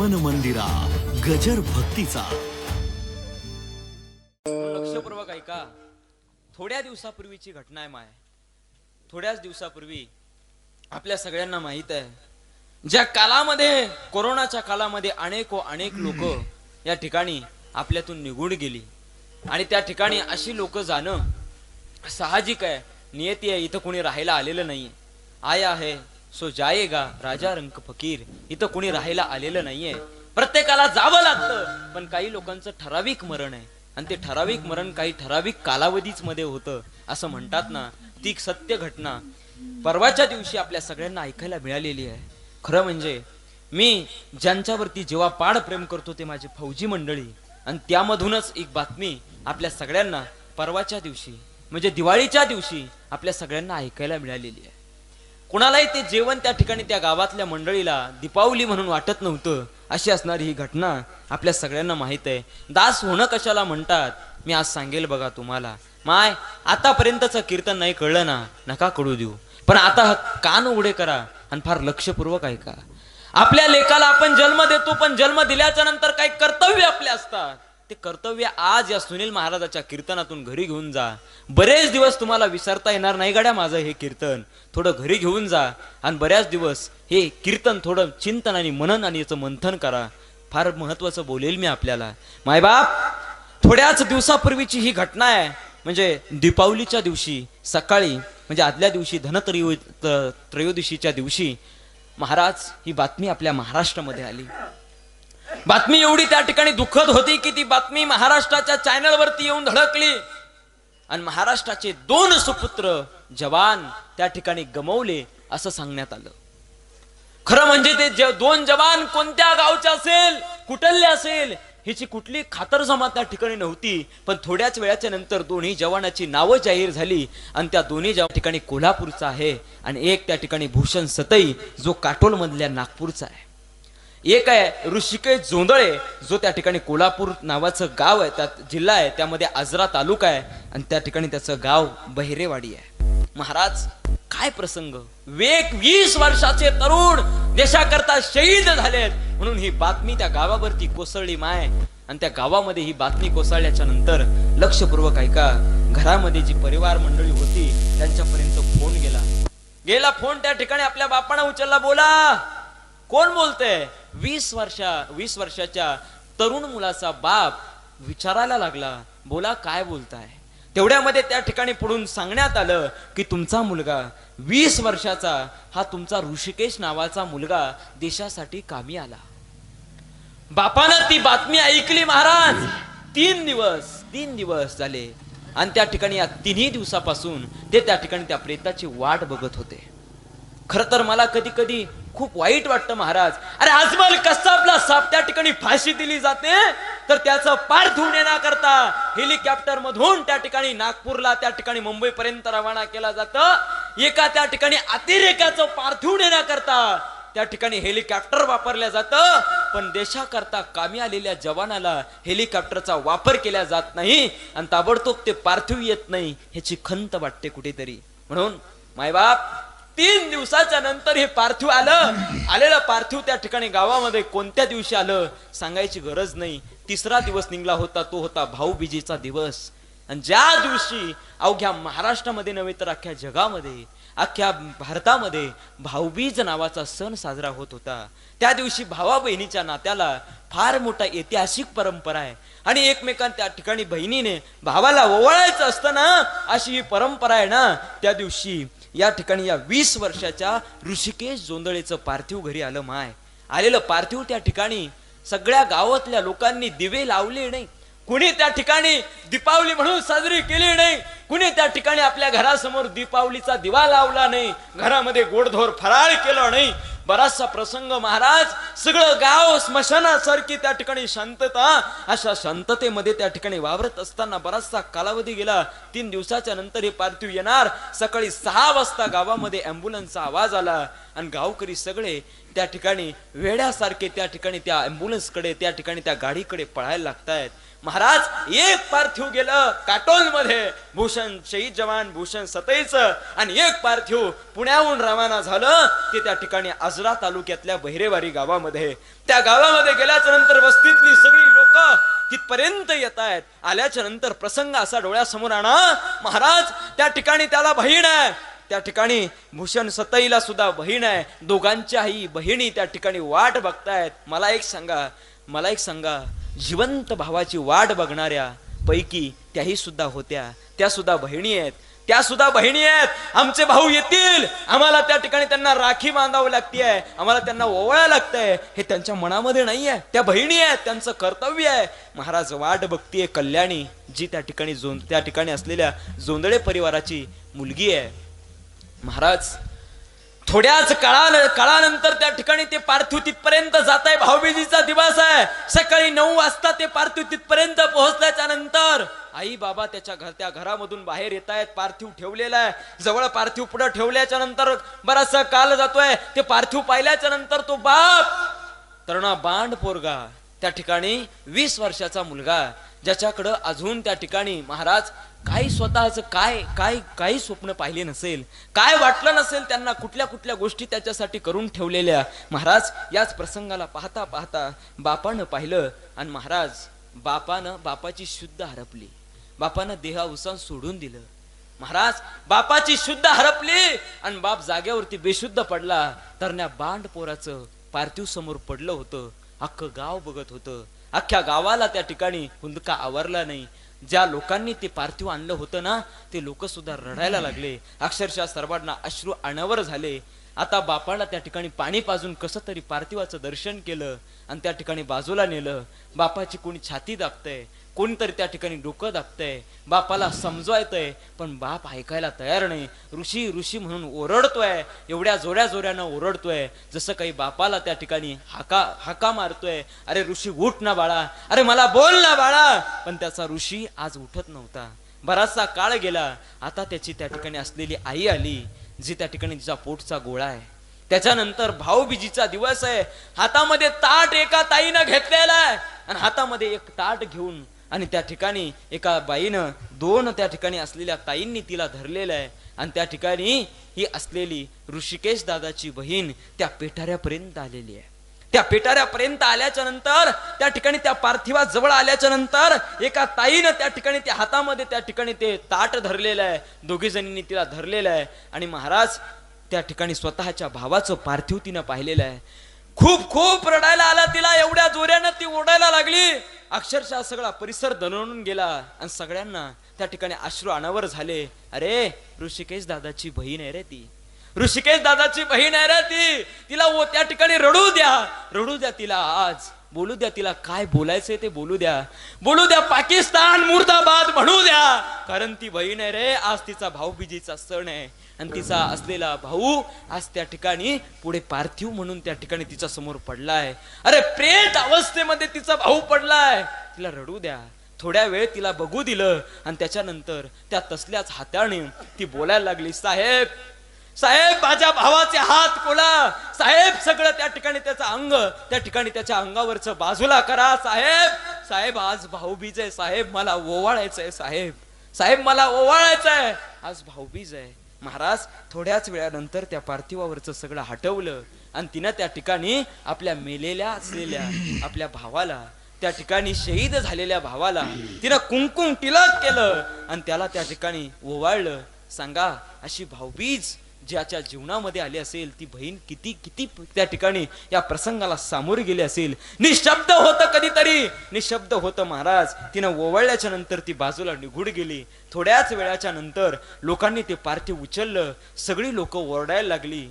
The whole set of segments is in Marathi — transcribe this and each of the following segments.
मन मंदिरा गजर भक्तीचा. लक्षपूर्वक ऐका. थोड्या दिवसापूर्वीची घटना आहे माय. थोड्याच दिवसापूर्वी आपल्या सगळ्यांना माहीत आहे. ज्या कालामध्ये कोरोनाच्या कालामध्ये अनेक व अनेक लोक या ठिकाणी आपल्यातून निघून गेली. आणि त्या ठिकाणी अशी लोक जाणं साहजिक आहे. नियती आहे इथं कोणी राहायला आलेलं नाही आया आहे सो जायेगा राजा रंक फकीर. इथं कोणी राहायला आलेलं नाहीये. प्रत्येकाला जावं लागतं. पण काही लोकांचं ठराविक मरण आहे. आणि ते ठराविक मरण काही ठराविक कालावधीच मध्ये होतं. असं म्हणतात ना ती सत्य घटना. परवाच्या दिवशी आपल्या सगळ्यांना ऐकायला मिळालेली आहे. खरं म्हणजे मी ज्यांच्यावरती जेव्हा पाड प्रेम करतो ते माझे फौजी मंडळी. आणि त्यामधूनच एक बातमी आपल्या सगळ्यांना परवाच्या दिवशी म्हणजे दिवाळीच्या दिवशी आपल्या सगळ्यांना ऐकायला मिळालेली आहे. कुणालाही ते जेवण त्या ठिकाणी त्या गावातल्या मंडळीला दीपावली म्हणून वाटत नव्हतं अशी असणारी ही घटना आपल्या सगळ्यांना माहीत आहे. दास होणं कशाला म्हणतात मी आज सांगेल बघा तुम्हाला. माय आतापर्यंतचं कीर्तन नाही कळलं ना नका कळू देऊ. पण आता कान उघडे करा आणि फार लक्षपूर्वक ऐका. आपल्या लेखाला आपण जन्म देतो पण जन्म दिल्याच्या नंतर काही कर्तव्य आपले असतात. ते कर्तव्य आज या सुनील महाराजाच्या कीर्तनातून घरी घेऊन जा. बरेच दिवस तुम्हाला विसरता येणार नाही गाड्या माझं हे कीर्तन. थोडं घरी घेऊन जा आणि बऱ्याच दिवस हे कीर्तन थोडं चिंतन आणि मनन आणि याचं मंथन करा. फार महत्वाचं बोलेल मी आपल्याला. मायबाप थोड्याच दिवसापूर्वीची ही घटना आहे. म्हणजे दीपावलीच्या दिवशी सकाळी म्हणजे आदल्या दिवशी धनत्रयो त्रयोदशीच्या दिवशी महाराज ही बातमी आपल्या महाराष्ट्रामध्ये आली. बातमी एवढी त्या ठिकाणी दुःखद होती की ती बातमी महाराष्ट्राच्या चॅनलवरती येऊन धडकली. आणि महाराष्ट्राचे दोन सुपुत्र जवान त्या ठिकाणी गमवले असं सांगण्यात आलं. खरं म्हणजे ते ज- दोन जवान कोणत्या गावचे असेल कुटल्ले असेल हिची कुठली खातरजमा त्या ठिकाणी नव्हती. पण थोड्याच वेळाच्या नंतर दोन्ही जवानाची नावं जाहीर झाली आणि त्या दोन्ही जवान ठिकाणी कोल्हापूरचा आहे आणि एक त्या ठिकाणी भूषण सतई जो काटोलमधल्या नागपूरचा आहे. एक आहे ऋषिकेश जोंदळे जो त्या ठिकाणी कोल्हापूर नावाचं गाव आहे त्यात जिल्हा आहे त्यामध्ये आजरा तालुका आहे आणि त्या ठिकाणी त्याचं गाव बहिरेवाडी आहे. महाराज काय प्रसंग? वेग वीस वर्षाचे तरुण देशाकरता शहीद झालेत. म्हणून ही बातमी त्या गावावरती कोसळली माय. आणि त्या गावामध्ये ही बातमी कोसळल्याच्या नंतर लक्षपूर्वक ऐका. घरामध्ये जी परिवार मंडळी होती त्यांच्यापर्यंत फोन गेला. गेला फोन त्या ठिकाणी आपल्या बापानं उचलला बोला. कोण बोलतंय? वीस वर्षा वीस वर्षाच्या तरुण मुलाचा बाप विचारायला लागला बोला काय बोलताय? तेवढ्यामध्ये त्या ठिकाणी पुढून सांगण्यात आलं की तुमचा मुलगा वीस वर्षाचा हा तुमचा ऋषिकेश नावाचा मुलगा देशासाठी कामी आला. बापानं ती बातमी ऐकली महाराज. तीन दिवस तीन दिवस झाले. आणि त्या ठिकाणी या तिन्ही दिवसापासून ते त्या ठिकाणी त्या प्रेताची वाट बघत होते. खर तर मला कधी कधी खूप वाईट वाटतं महाराज. अरे आजमल कसाबला साप त्या ठिकाणी फाशी दिली जाते तर त्याचं पार्थिव नेण्याकरता हेलिकॉप्टर मधून त्या ठिकाणी नागपूरला त्या ठिकाणी मुंबई पर्यंत रवाना केला जातं. एका त्या ठिकाणी अतिरेकाचं पार्थिव नेण्याकरता त्या ठिकाणी हेलिकॉप्टर वापरल्या जातं पण देशाकरता कामी आलेल्या जवानाला हेलिकॉप्टरचा वापर केला जात नाही आणि ताबडतोब ते पार्थिव येत नाही ह्याची खंत वाटते कुठेतरी. म्हणून मायबाप तीन दिवसाच्या नंतर हे पार्थिव आलं. आलेलं पार्थिव त्या ठिकाणी गावामध्ये कोणत्या दिवशी आलं सांगायची गरज नाही. तिसरा दिवस निघला होता तो होता भाऊबीजेचा दिवस. आणि ज्या दिवशी अवघ्या महाराष्ट्रामध्ये नव्हे तर अख्ख्या जगामध्ये अख्ख्या भारतामध्ये भाऊबीज नावाचा सण साजरा होत होता. त्या दिवशी भावा बहिणीच्या नात्याला फार मोठा ऐतिहासिक परंपरा आहे. आणि एकमेकां त्या ठिकाणी बहिणीने भावाला ओवाळायचं असतं ना अशी ही परंपरा आहे ना त्या दिवशी या ठिकाणी या वीस वर्षाच्या ऋषिकेश जोंदळेचं पार्थिव घरी आलं माय. आलेलं पार्थिव त्या ठिकाणी सगळ्या गावातल्या लोकांनी दिवे लावले नाही. कुणी त्या ठिकाणी दीपावली म्हणून साजरी केली नाही. कुणी त्या ठिकाणी आपल्या घरासमोर दीपावलीचा दिवा लावला नाही घरामध्ये गोडधोर फराळ केला नाही? बराचसा प्रसंग महाराज सगळं गाव स्मशानासारखी त्या ठिकाणी शांतता अशा शांततेमध्ये त्या ठिकाणी वावरत असताना बराचसा कालावधी गेला. तीन दिवसाच्या नंतर हे पार्थिव येणार. सकाळी सहा वाजता गावामध्ये अँब्युलन्सचा आवाज आला. आणि गावकरी सगळे त्या ठिकाणी वेड्यासारखे त्या ठिकाणी त्या अँब्युलन्सकडे त्या ठिकाणी त्या गाडीकडे पळायला लागतायत. महाराज एक पार्थिव गेलं काटोलमध्ये भूषण शहीद जवान भूषण सतईच आणि एक पार्थिव पुण्याहून रवाना झालं. ते त्या ठिकाणी आजरा तालुक्यातल्या बहिरेवारी गावामध्ये. त्या गावामध्ये गेल्याच्यानंतर वस्तीतली सगळी लोक तिथपर्यंत येत आहेत आल्याच्यानंतर प्रसंग असा डोळ्यासमोर आणा महाराज त्या ठिकाणी त्याला बहीण आहे. त्या ठिकाणी भूषण सतईला सुद्धा बहीण आहे. दोघांच्याही बहिणी त्या ठिकाणी वाट बघतायत. मला एक सांगा मला एक सांगा जिवंत भावाची वाट बघणाऱ्या पैकी त्याही सुद्धा होत्या. त्या सुद्धा बहिणी आहेत. त्या सुद्धा बहिणी आहेत. आमचे भाऊ येतील. आम्हाला त्या ठिकाणी त्यांना राखी बांधावं लागते आम्हाला त्यांना ओवळा लागतंय. हे त्यांच्या मनामध्ये नाही आहे त्या बहिणी आहेत. त्यांचं कर्तव्य आहे. महाराज वाट बघतीये कल्याणी जी त्या ठिकाणी जों- त्या ठिकाणी असलेल्या जोंदळे परिवाराची मुलगी आहे. महाराज थोड्याच काळा काळानंतर त्या ठिकाणी ते पार्थिव तिथपर्यंत जात आहे भाऊबीजीचा दिवस आहे. सकाळी नऊ वाजता ते पार्थिव तिथपर्यंत पोहोचल्याच्या नंतर आई बाबा त्याच्या घर त्या घरामधून बाहेर येत आहेत पार्थिव ठेवलेला आहे. जवळ पार्थिव पुढे ठेवल्याच्या नंतर बराचसा काल जातोय. ते पार्थिव पाहिल्याच्या नंतर तो बाप तरुणा बांड पोरगा त्या ठिकाणी वीस वर्षाचा मुलगा ज्याच्याकडं अजून त्या ठिकाणी महाराज काही स्वतःचं काय काय काही स्वप्न पाहिले नसेल काय वाटलं नसेल त्यांना कुठल्या कुठल्या गोष्टी त्याच्यासाठी करून ठेवलेल्या. महाराज याच प्रसंगाला पाहता पाहता बापानं पाहिलं आणि महाराज बापानं बापाची शुद्ध हरपली. बापानं देहावसान सोडून दिलं. महाराज बापाची शुद्ध हरपली आणि बाप जागेवरती बेशुद्ध पडला. तर त्या बांड पोराचं पार्थिव समोर पडलं होतं. अख्खं गाव बघत होतं. अख्ख्या गावाला त्या ठिकाणी हुंदका आवरला नाही. ज्या लोकांनी ते पार्थिव आणलं होतं ना ते लोक सुद्धा रडायला लागले. अक्षरशः सर्वांना अश्रू अनावर झाले. आता बापाला त्या ठिकाणी पाणी पाजून कसं तरी पार्थिवाचं दर्शन केलं आणि त्या ठिकाणी बाजूला नेलं. बापाची कोणी छाती दाबतंय. कोणीतरी त्या ठिकाणी डोकं दाबतंय बापाला समजवायतंय पण बाप ऐकायला तयार नाही. ऋषी ऋषी म्हणून ओरडतोय एवढ्या जोड्या जोड्यानं ओरडतोय जसं काही बापाला त्या ठिकाणी हाका हाका मारतोय अरे ऋषी उठ ना बाळा अरे मला बोल ना बाळा. पण त्याचा ऋषी आज उठत नव्हता. बराचसा काळ गेला आता त्याची त्या ठिकाणी असलेली आई आली जी त्या ठिकाणी तिचा पोटचा गोळा आहे. त्याच्यानंतर भाऊबीजीचा दिवस आहे. हातामध्ये ताट एका ताईनं घेतलेला आहे. आणि हातामध्ये एक ताट घेऊन आणि त्या ठिकाणी एका बाईनं दोन त्या ठिकाणी असलेल्या ताईंनी तिला धरलेलं आहे. आणि त्या ठिकाणी ही असलेली ऋषिकेश दादाची बहीण त्या पेठाऱ्यापर्यंत आलेली आहे. त्या पेटाऱ्यापर्यंत आल्याच्यानंतर त्या ठिकाणी त्या पार्थिवा जवळ आल्याच्यानंतर एका ताईनं त्या ठिकाणी त्या हातामध्ये त्या ठिकाणी ते ताट धरलेलं आहे. दोघी जणींनी तिला धरलेलं आहे. आणि महाराज त्या ठिकाणी स्वतःच्या भावाचं पार्थिव तिनं पाहिलेलं आहे. खूप खूप रडायला आला तिला एवढ्या जोऱ्यानं ती ओढायला लागली. अक्षरशः सगळा परिसर दणवून गेला आणि सगळ्यांना त्या ठिकाणी अश्रू अनावर झाले. अरे ऋषिकेश दादाची बहीण आहे रे ती. ऋषिकेश दादाची बहीण आहे रे ती. तिला ओ त्या ठिकाणी रडू द्या. रडू द्या तिला आज. बोलू द्या तिला काय बोलायचंय ते बोलू द्या. बोलू द्या पाकिस्तान मुर्दाबाद म्हणू द्या. कारण ती बहीण आहे रे. आज तिचा भाऊबीजीचा सण आहे. आणि तिचा असलेला भाऊ आज त्या ठिकाणी पुढे पार्थिव म्हणून त्या ठिकाणी तिच्या समोर पडलाय. अरे प्रेत अवस्थेमध्ये तिचा भाऊ पडलाय. तिला रडू द्या. थोड्या वेळ तिला बघू दिलं आणि त्याच्यानंतर त्या तसल्याच हाताने ती बोलायला लागली साहेब साहेब माझ्या भावाचे हात कोला साहेब सगळं त्या ठिकाणी त्याचं अंग त्या ठिकाणी त्याच्या अंगावरचं बाजूला करा साहेब. साहेब आज भाऊबीज आहे. साहेब मला ओवाळायचंय साहेब. साहेब मला ओवाळायचंय. आज भाऊबीज आहे. महाराज थोड्याच वेळानंतर त्या पार्थिवावरचं सगळं हटवलं. आणि तिनं त्या ठिकाणी आपल्या मेलेल्या असलेल्या आपल्या भावाला त्या ठिकाणी शहीद झालेल्या भावाला तिनं कुंकुम टिलक केलं. आणि त्याला त्या ठिकाणी ओवाळलं. सांगा अशी भाऊबीज ज्याच्या जीवनामध्ये आली असेल ती बहीण किती किती त्या ठिकाणी या प्रसंगाला सामोरी गेली असेल. निशब्द होतं कधीतरी. निशब्द होतं महाराज. तिनं ओवळल्याच्या नंतर ती बाजूला निघून गेली. थोड्याच वेळाच्या नंतर लोकांनी ते पार्थिव उचललं. सगळी लोक ओरडायला लागली.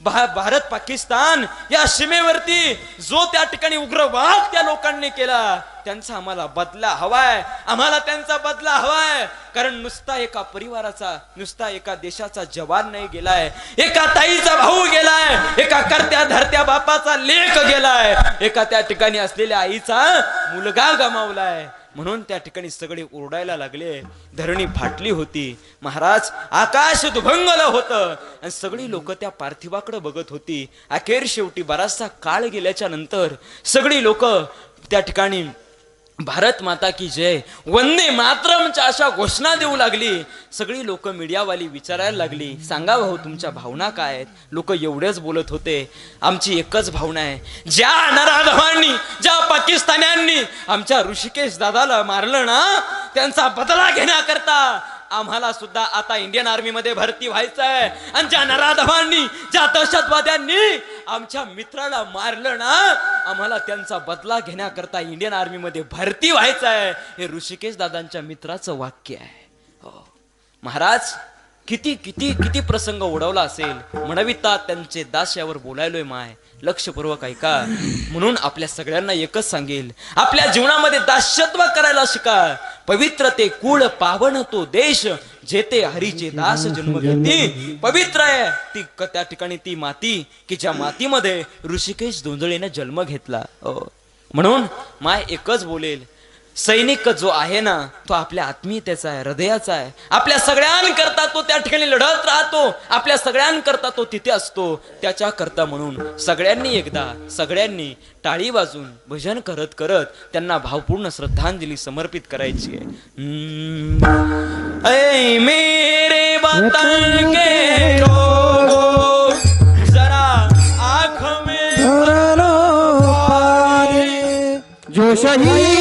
भारत पाकिस्तान या सीमेवरती जो त्या ठिकाणी उग्रवाद त्या लोकांनी केला त्यांचा आम्हाला बदला हवाय. आम्हाला त्यांचा बदला हवाय. कारण नुसता एका परिवाराचा नुसता एका देशाचा जवान नाही गेलाय. एका ताईचा भाऊ गेलाय. एका करत्या धरत्या बापाचा लेख गेलाय. एका त्या ठिकाणी असलेल्या आईचा मुलगा गमावलाय. म्हणून त्या ठिकाणी सगळे ओरडायला लागले. धरणी फाटली होती. महाराज आकाश दुभंगलं होतं. आणि सगळी लोक त्या पार्थिवाकडे बघत होती. अखेर शेवटी बराचसा काळ गेल्याच्यानंतर सगळी लोक त्या ठिकाणी भारत माता की जय. वंदे मातरमच्या अशा घोषणा देऊ लागली. सगळी लोक मीडियावाली विचारायला लागली. सांगा भाऊ तुमच्या भावना काय आहेत? लोक एवढेच बोलत होते. आमची एकच भावना आहे. ज्या नराधवांनी ज्या पाकिस्तान्यांनी आमच्या ऋषिकेश दादाला मारलं ना त्यांचा बदला घेण्याकरता आम्हाला सुद्धा आता इंडियन आर्मीमध्ये भरती व्हायचं आहे आणि ज्या नराधवांनी ज्या दहशतवाद्यांनी आमच्या मित्राला मारलं ना आम्हाला त्यांचा बदला घेण्याकरता इंडियन आर्मीमध्ये भरती व्हायचं आहे हे ऋषिकेश दादांच्या मित्राचं वाक्य आहे. हो. महाराज किती किती किती प्रसंग उडवला असेल. म्हणविता त्यांचे दास यावर बोलायलोय माय. लक्षपूर्वक ऐका. म्हणून आपल्या सगळ्यांना एकच सांगेल. आपल्या जीवनामध्ये दास्यत्व करायला शिका. पवित्र ते कुळ पावन तो देश जेते हरीचे दास जन्म घेती पवित्र आहे ती त्या ठिकाणी ती माती की ज्या मातीमध्ये ऋषिकेश धोंजळेने जन्म घेतला. हो. म्हणून माय एकच बोलेल सैनिक जो आहे ना तो आपल्या आत्मीयतेचा आहे हृदयाचा आहे. आपल्या सगळ्यांकरता तो त्या ठिकाणी लढत राहतो. आपल्या सगळ्यांकरता तो तिथे असतो. त्याच्या करता म्हणून सगळ्यांनी एकदा सगळ्यांनी टाळी वाजून भजन करत करत त्यांना भावपूर्ण श्रद्धांजली समर्पित करायची आहे. मेरे वतन के लोगो जरा आँख में लो पानी जो शहीद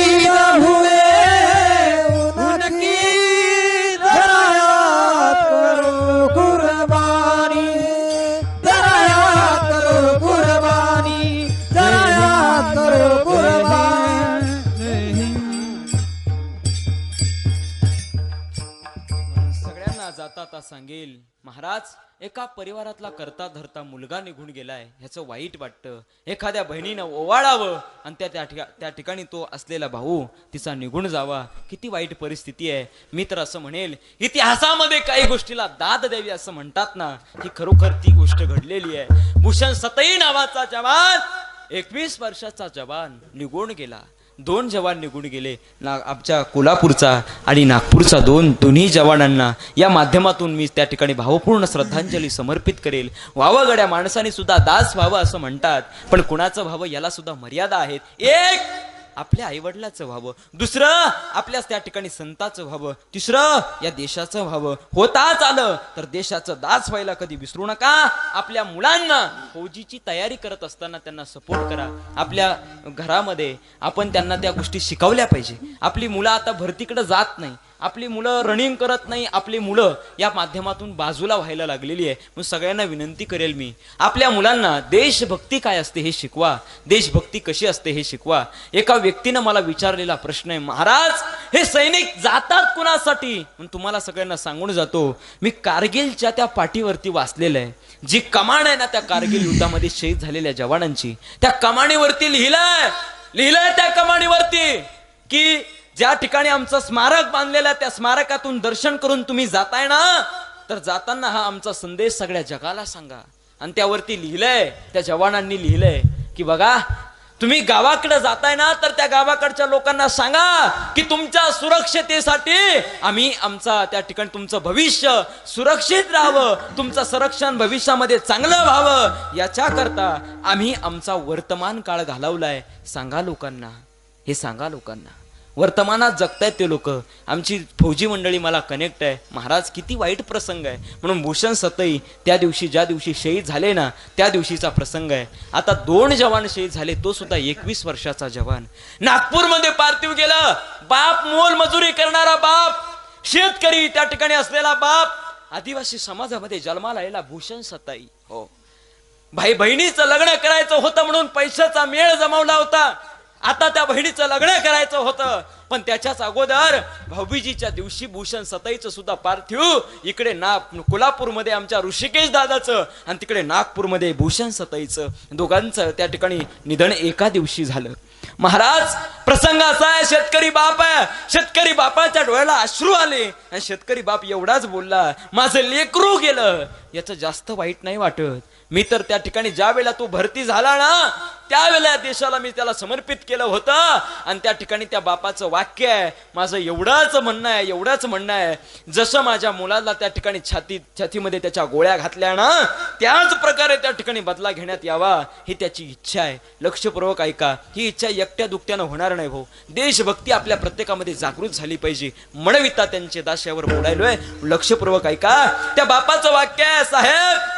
सांगेल महाराज एका परिवारातला करता धरता मुलगा निघून गेलाय ह्याचं वाईट वाटतं. एखाद्या बहिणीनं ओवाळावं आणि त्या त्या ठिका त्या ठिकाणी तो असलेला भाऊ तिचा निघून जावा. किती वाईट परिस्थिती आहे. मी तर असं म्हणेल इतिहासामध्ये काही गोष्टीला दाद द्यावी असं म्हणतात ना ही खरोखर ती गोष्ट घडलेली आहे. भूषण सतई नावाचा जवान एकवीस वर्षाचा जवान निघून गेला. दोन जवान निघून गेले. ना आमच्या कोल्हापूरचा आणि नागपूरचा दोन दोन्ही जवानांना या माध्यमातून मी त्या ठिकाणी भावपूर्ण श्रद्धांजली समर्पित करेल. वावगड्या माणसाने सुद्धा दास व्हावं असं म्हणतात. पण कुणाचं व्हावं याला सुद्धा मर्यादा आहेत. एक आपल्या आईवडिलाचं व्हावं. दुसरं आपल्याच त्या ठिकाणी संताचं व्हावं. तिसरं या देशाचं व्हावं. होताच आलं. तर देशाचं दास व्हायला कधी विसरू नका. आपल्या मुलांना फौजीची तयारी करत असताना त्यांना सपोर्ट करा. आपल्या घरामध्ये आपण त्यांना त्या गोष्टी शिकवल्या पाहिजे. आपली मुलं आता भरतीकडे जात नाही. आपली मुलं रनिंग करत नाही आपली मुलं या माध्यमातून बाजूला व्हायला लागलेली आहे. मग सगळ्यांना विनंती करेल मी. आपल्या मुलांना देशभक्ती काय असते हे शिकवा. देशभक्ती कशी असते हे शिकवा. एका व्यक्तीनं मला विचारलेला प्रश्न आहे महाराज हे सैनिक जातात कुणासाठी? मग तुम्हाला सगळ्यांना सांगून जातो मी कारगिलच्या त्या पाठीवरती वाचलेलं आहे. जी कमान आहे ना त्या कारगिल युद्धामध्ये शहीद झालेल्या जवानांची त्या कमानीवरती लिहिलंय. लिहिलंय त्या कमानीवरती की ज्या ठिकाणी आमचं स्मारक बांधलेलं त्या स्मारकातून दर्शन करून तुम्ही जाताय ना तर जाताना हा आमचा संदेश सगळ्या जगाला सांगा. आणि त्यावरती लिहिलंय त्या जवानांनी लिहिलंय की बघा तुम्ही गावाकडे जाताय ना तर त्या गावाकडच्या लोकांना सांगा की तुमच्या सुरक्षतेसाठी आम्ही आमचा त्या ठिकाणी तुमचं भविष्य सुरक्षित राहावं तुमचं संरक्षण भविष्यामध्ये चांगलं व्हावं याच्या करता आम्ही आमचा वर्तमान काळ घालवलाय. सांगा लोकांना हे सांगा लोकांना. वर्तमानात जगतायत ते लोक. आमची फौजी मंडळी मला कनेक्ट आहे. महाराज किती वाईट प्रसंग आहे. म्हणून भूषण सतई त्या दिवशी ज्या दिवशी शहीद झाले ना त्या दिवशीचा प्रसंग आहे. आता दोन जवान शहीद झाले तो सुद्धा एकवीस वर्षाचा जवान. नागपूरमध्ये पार्थिव गेलं. बाप मोल मजुरी करणारा बाप. शेतकरी त्या ठिकाणी असलेला बाप. आदिवासी समाजामध्ये जन्माला आलेला भूषण सताई. हो. भाई बहिणीचं लग्न करायचं होतं म्हणून पैशाचा मेळ जमावला होता. आता त्या बहिणीचं लग्न करायचं होतं. पण त्याच्याच अगोदर भाऊबीजीच्या दिवशी भूषण सताईचं सुद्धा पार्थिव इकडे ना कोल्हापूरमध्ये आमच्या ऋषिकेश दादाचं आणि तिकडे नागपूरमध्ये भूषण सताईचं. दोघांचं त्या ठिकाणी निधन एका दिवशी झालं. महाराज प्रसंग असा आहे शेतकरी बाप आहे. शेतकरी बापाच्या डोळ्याला अश्रू आले आणि शेतकरी बाप एवढाच बोलला माझं लेकरू गेलं. याचं जास्त वाईट नाही वाटत. मी तर त्या ठिकाणी ज्या वेळेला तो भरती झाला ना त्यावेळेला या देशाला मी त्याला समर्पित केलं होतं. आणि त्या ठिकाणी त्या बापाचं वाक्य आहे माझं एवढंच म्हणणं आहे एवढंच म्हणणं आहे जसं माझ्या मुलाला त्या ठिकाणी छाती छातीमध्ये त्याच्या गोळ्या घातल्या ना त्याच प्रकारे त्या ठिकाणी बदला घेण्यात यावा ही त्याची इच्छा आहे. लक्षपूर्वक ऐका ही इच्छा एकट्या दुकट्यानं होणार नाही भाऊ. देशभक्ती आपल्या प्रत्येकामध्ये जागृत झाली पाहिजे. म्हणविता त्यांचे दाश्यावर बोलायलोय. लक्षपूर्वक ऐका. त्या बापाचं वाक्य आहे साहेब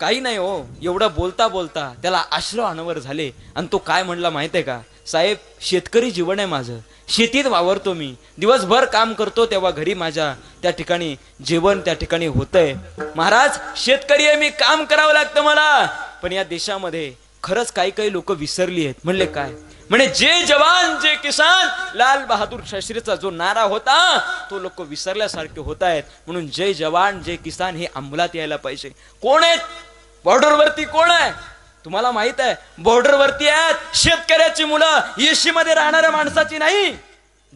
काही नाही हो एवढं बोलता बोलता त्याला आश्र अनावर झाले. आणि तो काय म्हणला माहीत आहे का? साहेब शेतकरी जीवन आहे माझं. शेतीत वावरतो मी. दिवसभर काम करतो तेव्हा घरी माझ्या त्या ठिकाणी जेवण त्या ठिकाणी होतंय. महाराज शेतकरी आहे मी काम करावं लागतं मला. पण या देशामध्ये खरंच काही काही लोक विसरली आहेत. म्हणले काय? म्हणे जे जवान जे किसान लाल बहादूर शास्त्रीचा जो नारा होता तो लोक विसरल्यासारखे होत आहेत. म्हणून जय जवान जय किसान हे अंमलात यायला पाहिजे. कोण आहेत? बॉर्डरवरती कोण आहे? तुम्हाला माहीत आहे बॉर्डरवरती आहेत शेतकऱ्याची मुलं. येशी मध्ये राहणाऱ्या माणसाची नाही.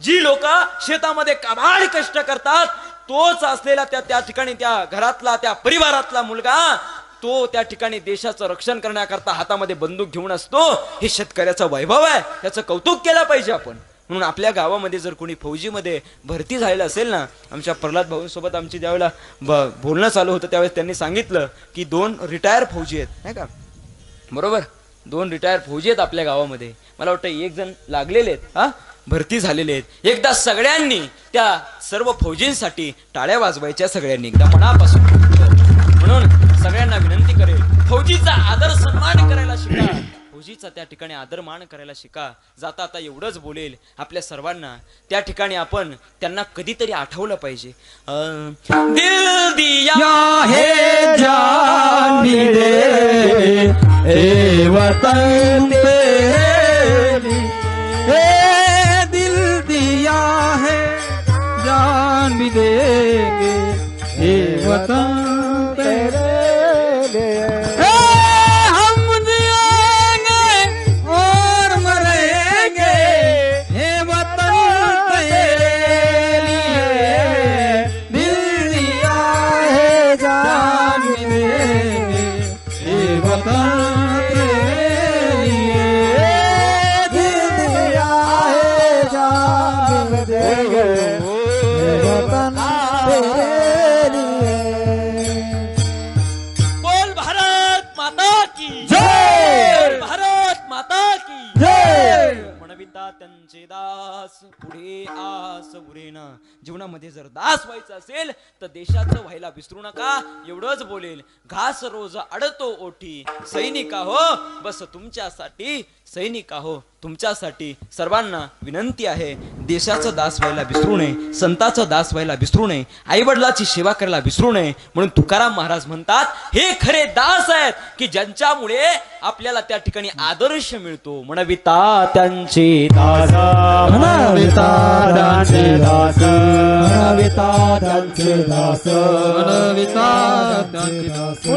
जी लोक शेतामध्ये कबाड कष्ट करतात तोच असलेला त्या त्या ठिकाणी त्या घरातला त्या परिवारातला मुलगा तो त्या ठिकाणी देशाचं रक्षण करण्याकरता हातामध्ये बंदूक घेऊन असतो. हे शेतकऱ्याचा वैभव आहे. त्याचं कौतुक केलं पाहिजे आपण. म्हणून आपल्या गावामध्ये जर कोणी फौजीमध्ये भरती झालेलं असेल ना आमच्या प्रल्हाद भाऊंसोबत आमची ज्यावेळेला ब- बोलणं चालू होतं त्यावेळेस त्यांनी सांगितलं की दोन रिटायर फौजी आहेत नाही का? बरोबर? दोन रिटायर फौजी आहेत आपल्या गावामध्ये. मला वाटतं एक जण लागलेले आहेत हा? भरती झालेले आहेत. एकदा सगळ्यांनी त्या सर्व फौजींसाठी टाळ्या वाजवायच्या सगळ्यांनी. एकदा मनापासून. म्हणून सगळ्यांना विनंती करेल फौजीचा आदर सन्मान करायला शिका. गुरुजीचा त्या ठिकाणी आदर मान करायला शिका. जाता आता एवढंच बोलेल आपल्या सर्वांना. त्या ठिकाणी आपण त्यांना कधीतरी आठवलं पाहिजे. दिल दिया हे जान ए वतन दिल दिया है जान भी देंगे वतन म्हणविता त्यांचे दास. पुढे आस उरेन जीवनामध्ये जर दास व्हायचं असेल तर देशाचं व्हायला विसरू नका. एवढंच बोलेल. घास रोज अडतो ओठी सैनिका हो बस तुमच्यासाठी. सैनिका हो तुमच्यासाठी सर्वांना विनंती आहे. देशाचं दास व्हायला विसरू नये संताचं दास व्हायला विसरू नये आईवडिलाची सेवा करायला विसरू नये. म्हणून तुकाराम महाराज म्हणतात हे खरे दास आहेत की ज्यांच्यामुळे आपल्याला त्या ठिकाणी आदर्श मिळतो. म्हणविता त्यांचे दास. मनविता त्यांचे दास. मनविता त्यांचे दास. मनविता त्यांचे दास.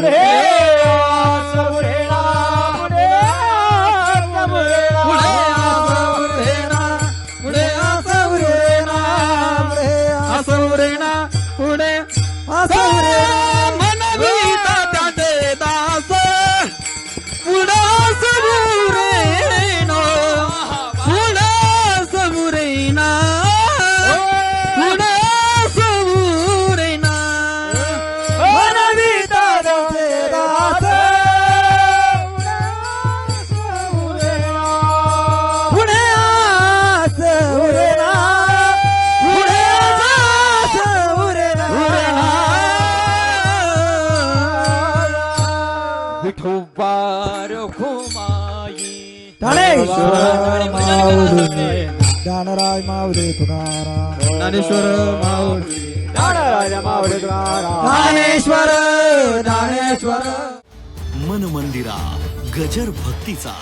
ज्ञानेश्वर माऊली. ज्ञानराज माऊली. तुकाराम ज्ञानेश्वर. माऊली ज्ञानराज माऊली तुकाराम ज्ञानेश्वर. ज्ञानेश्वर. मन मंदिरा गजर भक्तीचा.